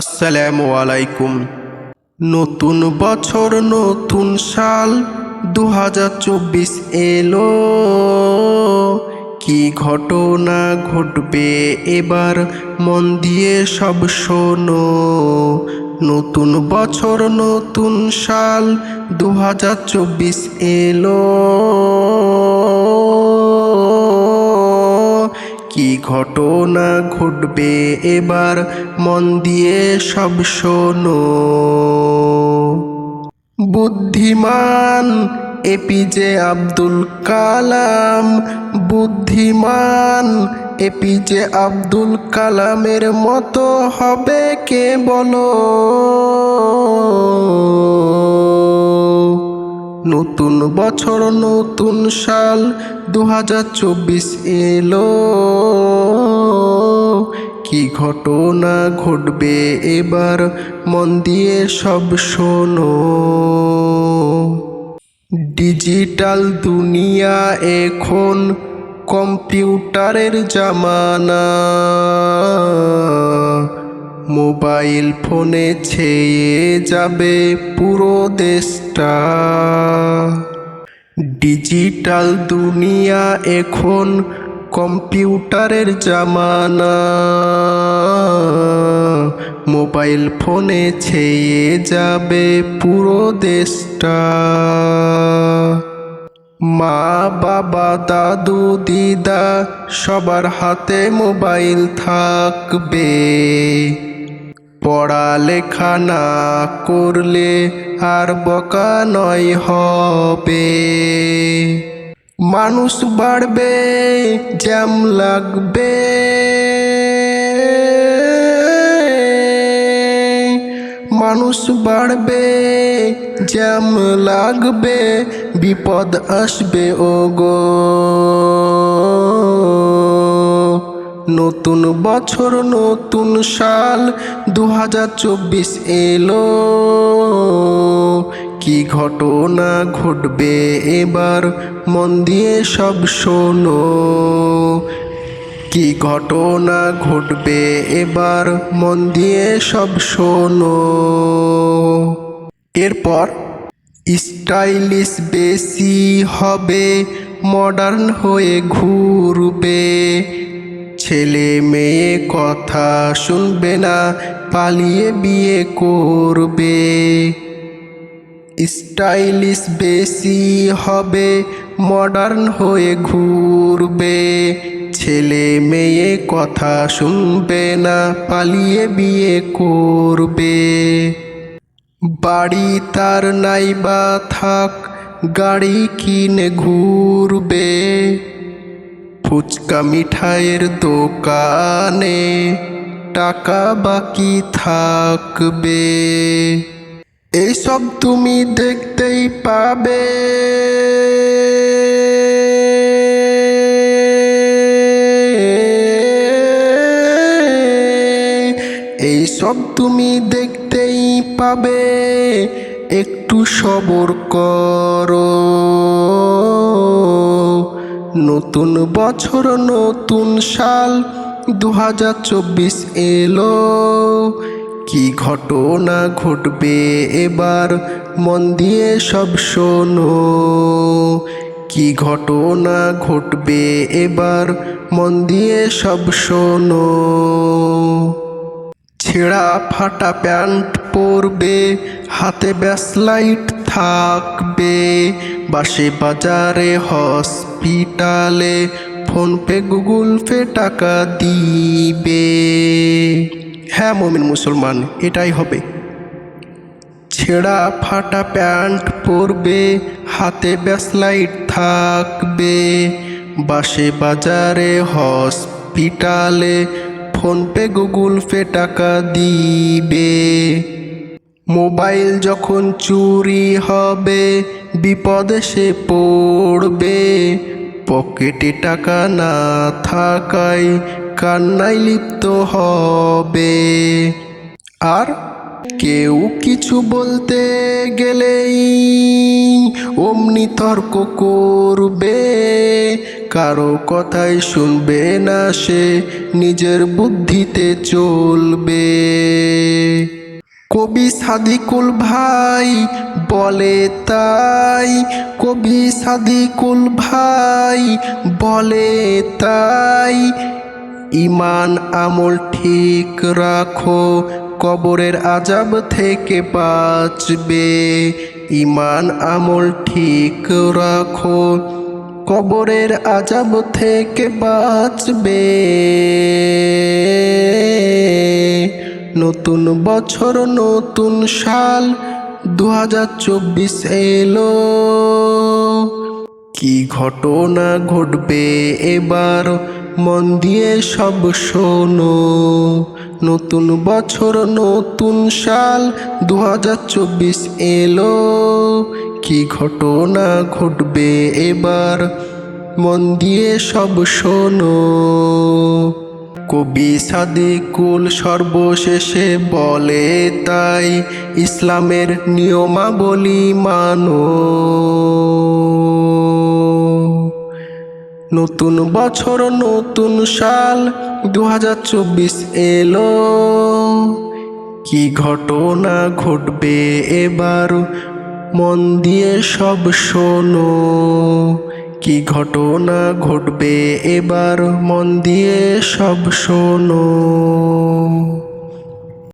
আসসালামু আলাইকুম। নতুন বছর, নতুন সাল দু হাজার চব্বিশ এলো। কি ঘটনা ঘটবে এবার মন দিয়ে সব শোনো। নতুন বছর, নতুন সাল দু হাজার চব্বিশ এলো। কি ঘটনা ঘটবে এবার? মন দিয়ে সব শোনো। বুদ্ধিমান এপিজে আব্দুল কালাম। বুদ্ধিমান এপিজে আব্দুল কালামের মতো হবে কে বলো? নতুন বছর, নতুন সাল দু হাজার চব্বিশ এলো। কি ঘটনা ঘটবে এবার মন দিয়ে সব শোনো। ডিজিটাল দুনিয়া এখন কম্পিউটারের জামানা। মোবাইল ফোনে ছেয়ে যাবে পুরো দেশটা। ডিজিটাল দুনিয়া এখন কম্পিউটারের জামানা। মোবাইল ফোনে ছেয়ে যাবে পুরো দেশটা। মা, বাবা, দাদু, দিদা, সবার হাতে মোবাইল থাকবে। পড়ালেখা না করলে আর বকা নয় হবে। মানুষ বাড়বে, জ্যাম লাগবে। মানুষ বাড়বে, জ্যাম লাগবে, বিপদ আসবে ও গো নতুন বছর, নতুন সাল দু হাজার চব্বিশ এলো। কি ঘটনা ঘটবে এবার? মন দিয়ে সব শোনো। কি ঘটনা ঘটবে এবার? মন দিয়ে সব শোনো। এরপর স্টাইলিশ বেশি হবে, মডার্ন হয়ে ঘুরবে। ছেলে মেয়ে কথা শুনবে না, পালিয়ে বিয়ে করবে। স্টাইলিশ বেশি হবে মডার্ন হয়ে ঘুরবে। ছেলে মেয়ে কথা শুনবে না, পালিয়ে বিয়ে করবে। বাড়ি তার নাইবা থাক, গাড়ি কিনে ঘুরবে। ফুচকা মিঠাইয়ের দোকানে টাকা বাকি থাকবে। এইসব তুমি দেখতেই পাবে। এইসব তুমি দেখতেই পাবে। একটু সবর করো। নতুন বছর, নতুন সাল দু হাজার চব্বিশ এলো। কি ঘটনা ঘটবে এবার? মন দিয়ে সব শোনো। কি ঘটনা ঘটবে এবার? মন দিয়ে সব শোনো। ছেঁড়া ফাটা প্যান্ট পরবে, হাতে ব্যাসলাইট থাকবে। বাসে বাজারে, হসপিটালে ফোনপে গুগল পে টাকা দিবে। হ্যাঁ মমিন মুসলমান, এটাই হবে। ছেঁড়া ফাটা প্যান্ট পরবে, হাতে ব্যাসলাইট থাকবে। বাসে বাজারে, হসপিটালে ফোনপে গুগল পে টাকা দিবে। মোবাইল যখন চুরি হবে, বিপদে সে পড়বে। পকেটে টাকা না থাকায় কান্নায় লিপ্ত হবে। আর কেউ কিছু বলতে গেলেই অমনি তর্ক করবে। কারও কথাই শুনবে না সে, নিজের বুদ্ধিতে চলবে। কবি সাদিকুল ভাই বলে তাই, কবি সাদিকুল ভাই বলে তাই। ইমান আমল ঠিক রাখো, কবরের আজাব থেকে বাঁচবে। ইমান আমল ঠিক রাখো, কবরের আজাব থেকে বাঁচবে। নতুন বছর, নতুন সাল দু হাজার চব্বিশ এলো। কি ঘটনা ঘটবে এবার, মন দিয়ে সব শোনো। নতুন বছর, নতুন সাল দু হাজার চব্বিশ এলো। কি ঘটনা ঘটবে এবার, মন দিয়ে সব শোনো। কবি সাদিকুল সর্বশেষে বলে তাই, ইসলামের নিয়মাবলী মানো। নতুন বছর, নতুন সাল দু হাজার চব্বিশ এলো। কি ঘটনা ঘটবে এবার, মন দিয়ে সব শোনো। কি ঘটনা ঘটবে? এবার মন দিয়ে সব শোনো।